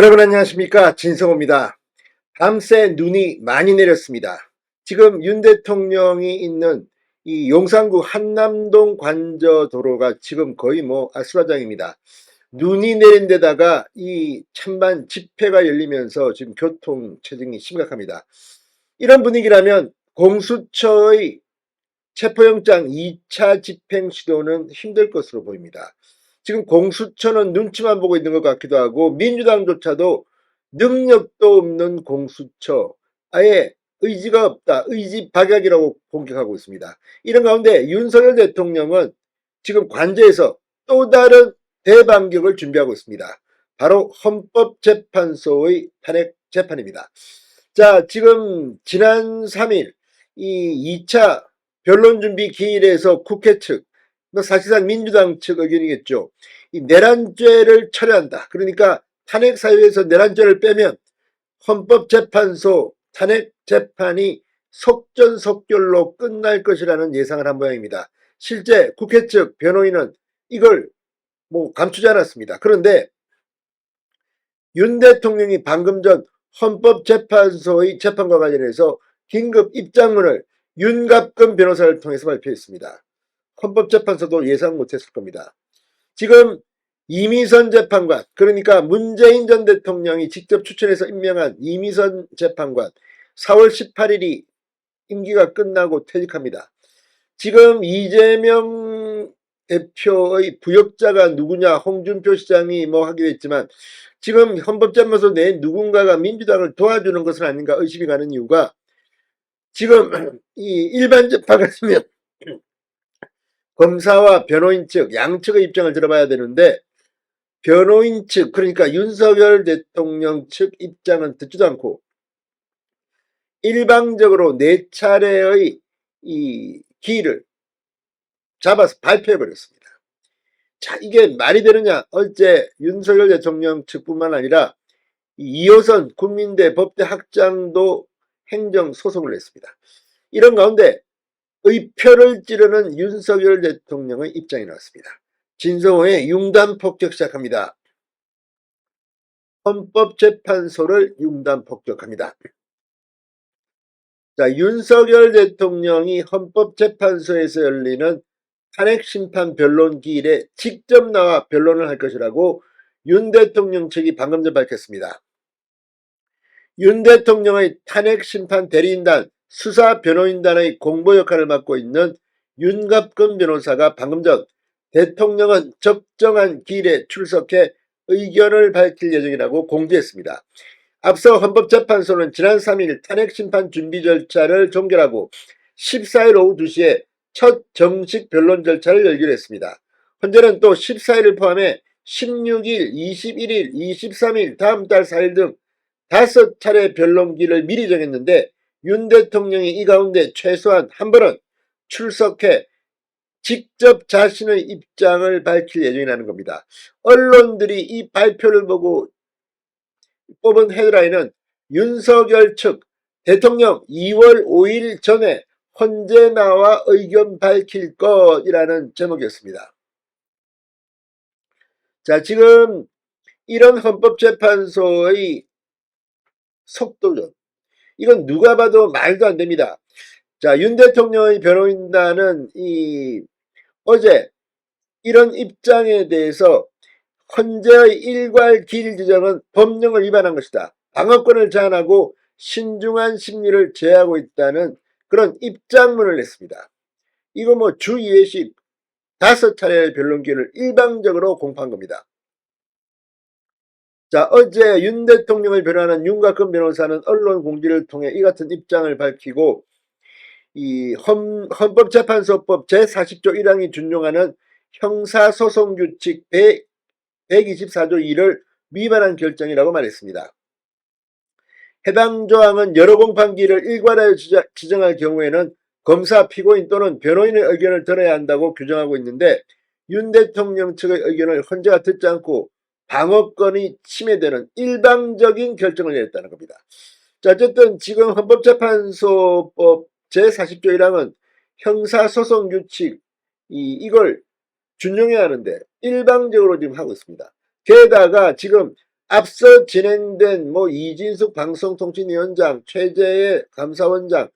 여러분 안녕하십니까 진성호입니다. 밤새 눈이 많이 내렸습니다. 지금 윤 대통령이 있는 이 용산구 한남동 관저도로가 지금 거의 뭐 아수라장입니다. 눈이 내린 데다가 이 찬반 집회가 열리면서 지금 교통 체증이 심각합니다. 이런 분위기라면 공수처의 체포영장 2차 집행 시도는 힘들 것으로 보입니다. 지금 공수처는 눈치만 보고 있는 것 같기도 하고 민주당조차도 능력도 없는 공수처 아예 의지가 없다 의지 박약이라고 공격하고 있습니다. 이런 가운데 윤석열 대통령은 지금 관저에서 또 다른 대반격을 준비하고 있습니다. 바로 헌법재판소의 탄핵 재판입니다. 자 지금 지난 3일 이 2차 변론 준비 기일에서 국회 측뭐 사실상 민주당 측 의견이겠죠. 이 내란죄를 철회한다. 그러니까 탄핵 사유에서 내란죄를 빼면 헌법재판소 탄핵 재판이 속전속결로 끝날 것이라는 예상을 한 모양입니다. 실제 국회 측 변호인은 이걸 뭐 감추지 않았습니다. 그런데 윤 대통령이 방금 전 헌법재판소의 재판과 관련해서 긴급 입장문을 윤갑근 변호사를 통해서 발표했습니다. 헌법재판소도 예상 못했을 겁니다. 지금 이미선 재판관, 그러니까 문재인 전 대통령이 직접 추천해서 임명한 이미선 재판관, 4월 18일이 임기가 끝나고 퇴직합니다. 지금 이재명 대표의 부역자가 누구냐, 홍준표 시장이 뭐 하기로 했지만, 지금 헌법재판소 내 누군가가 민주당을 도와주는 것은 아닌가 의심이 가는 이유가, 지금 이 일반 재판 같으면 검사와 변호인 측 양측의 입장을 들어봐야 되는데 변호인 측 그러니까 윤석열 대통령 측 입장은 듣지도 않고 일방적으로 네 차례의 이 기일을 잡아서 발표해 버렸습니다. 자 이게 말이 되느냐 어제 윤석열 대통령 측뿐만 아니라 이호선 국민대 법대 학장도 행정 소송을 냈습니다. 이런 가운데 의표를 찌르는 윤석열 대통령의 입장이 나왔습니다. 진성호의 융단 폭격 시작합니다. 헌법재판소를 융단 폭격합니다. 자, 윤석열 대통령이 헌법재판소에서 열리는 탄핵심판 변론 기일에 직접 나와 변론을 할 것이라고 윤 대통령 측이 방금 전 밝혔습니다. 윤 대통령의 탄핵심판 대리인단 수사 변호인단의 공보 역할을 맡고 있는 윤갑근 변호사가 방금 전 대통령은 적정한 기일에 출석해 의견을 밝힐 예정이라고 공지했습니다. 앞서 헌법재판소는 지난 3일 탄핵심판 준비 절차를 종결하고 14일 오후 2시에 첫 정식 변론 절차를 열기로 했습니다. 현재는 또 14일을 포함해 16일, 21일, 23일, 다음 달 4일 등 다섯 차례 변론기를 미리 정했는데 윤 대통령이 이 가운데 최소한 한 번은 출석해 직접 자신의 입장을 밝힐 예정이라는 겁니다. 언론들이 이 발표를 보고 뽑은 헤드라인은 윤석열 측 대통령 2월 5일 전에 헌재 나와 의견 밝힐 것이라는 제목이었습니다. 자, 지금 이런 헌법재판소의 속도전, 이건 누가 봐도 말도 안 됩니다. 자, 윤 대통령의 변호인단은 이 어제 이런 입장에 대해서 헌재의 일괄 길 지정은 법령을 위반한 것이다. 방어권을 제한하고 신중한 심리를 제하고 있다는 그런 입장문을 냈습니다. 이거 뭐 주 2회씩 다섯 차례의 변론기를 일방적으로 공포한 겁니다. 자, 어제 윤 대통령을 변호하는 윤곽근 변호사는 언론 공지를 통해 이 같은 입장을 밝히고 이 헌, 헌법재판소법 제40조 1항이 준용하는 형사소송규칙 100, 124조 2를 위반한 결정이라고 말했습니다. 해당 조항은 여러 공판기를 일괄하여 지정할 경우에는 검사, 피고인 또는 변호인의 의견을 들어야 한다고 규정하고 있는데 윤 대통령 측의 의견을 헌재가 듣지 않고 방어권이 침해되는 일방적인 결정을 내렸다는 겁니다. 자, 어쨌든 지금 헌법재판소법 제40조 1항은 형사소송 규칙 이, 이걸 준용해야 하는데 일방적으로 지금 하고 있습니다. 게다가 지금 앞서 진행된 뭐 이진숙 방송통신위원장, 최재의 감사원장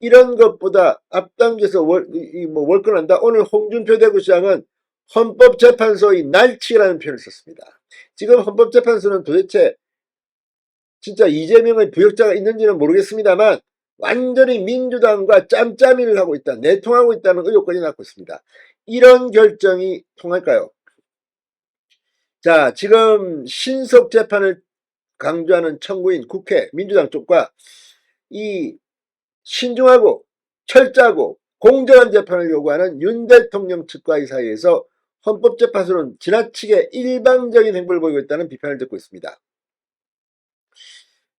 이런 것보다 앞당겨서 월, 이, 이뭐 월권한다. 오늘 홍준표 대구시장은 헌법재판소의 날치라는 표현을 썼습니다. 지금 헌법재판소는 도대체 진짜 이재명의 부역자가 있는지는 모르겠습니다만 완전히 민주당과 짬짬이를 하고 있다, 내통하고 있다는 의혹까지 낳고 있습니다. 이런 결정이 통할까요? 자, 지금 신속 재판을 강조하는 청구인 국회 민주당 쪽과 이 신중하고 철저하고 공정한 재판을 요구하는 윤 대통령 측과의 사이에서 헌법재판소는 지나치게 일방적인 행보를 보이고 있다는 비판을 듣고 있습니다.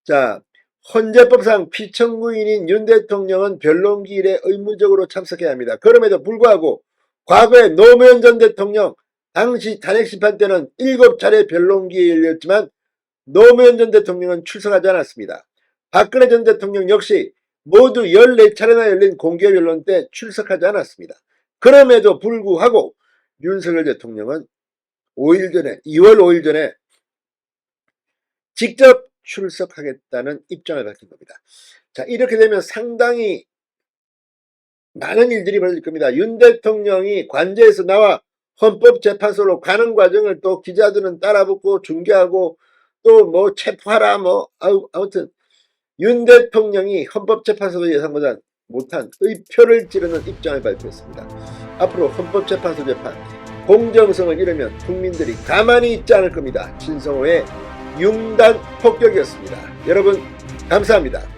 자, 헌재법상 피청구인인 윤 대통령은 변론기일에 의무적으로 참석해야 합니다. 그럼에도 불구하고 과거에 노무현 전 대통령 당시 탄핵심판 때는 7차례 변론기에 열렸지만 노무현 전 대통령은 출석하지 않았습니다. 박근혜 전 대통령 역시 모두 14차례나 열린 공개 변론 때 출석하지 않았습니다. 그럼에도 불구하고 윤석열 대통령은 5일 전에, 2월 5일 전에 직접 출석하겠다는 입장을 밝힌 겁니다. 자, 이렇게 되면 상당히 많은 일들이 벌어질 겁니다. 윤 대통령이 관제에서 나와 헌법재판소로 가는 과정을 또 기자들은 따라붙고 중계하고 또 뭐 체포하라 뭐 아우, 아무튼 윤 대통령이 헌법재판소 예상보다 못한 의표를 찌르는 입장을 발표했습니다. 앞으로 헌법재판소 재판 공정성을 잃으면 국민들이 가만히 있지 않을 겁니다. 진성호의 융단 폭격이었습니다. 여러분 감사합니다.